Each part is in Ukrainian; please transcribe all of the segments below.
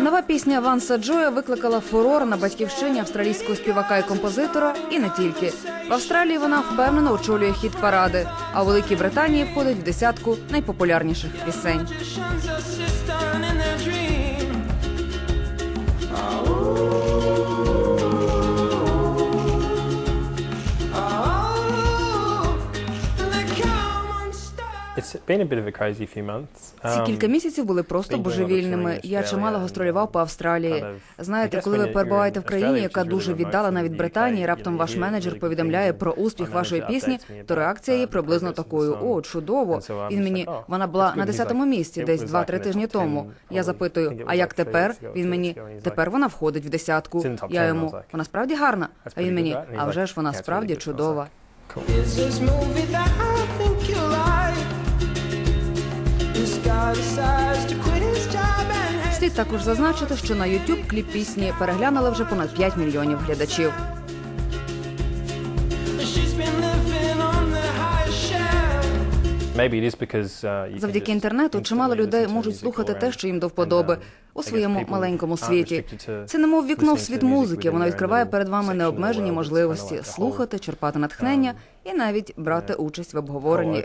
Нова пісня Ванса Джоя викликала фурор на батьківщині австралійського співака і композитора, і не тільки. В Австралії вона впевнено очолює хіт паради, а у Великій Британії входить в десятку найпопулярніших пісень. Ці Um, кілька місяців були просто божевільними. Я чимало гастролював по Австралії. Знаєте, коли ви перебуваєте в країні, яка дуже from the Британії, раптом ваш менеджер повідомляє про успіх вашої пісні, то реакція є um, приблизно такою: о, чудово. Він мені oh, вона була на He's like, десятому місці, it десь was два-три like in the тижні top тому. 10 Я запитую, а як тепер? Він мені тепер вона входить в десятку. It's Я 10, I йому вона справді гарна. А він мені, а вже ж вона "Yeah, it's справді good." I was чудова. Is this movie that I think you like? Слід також зазначити, що на YouTube кліп пісні переглянули вже понад 5 мільйонів глядачів. Завдяки інтернету чимало людей можуть слухати те, що їм до вподоби um, у своєму маленькому світі. Це немов вікно в світ музики. Воно відкриває перед вами необмежені можливості whole, слухати, черпати натхнення і навіть брати участь в обговоренні.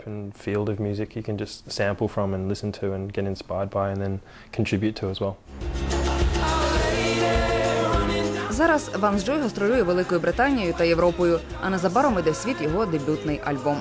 Зараз Ванс Джой гастролює Великою Британією та Європою, а незабаром іде в світ його дебютний альбом.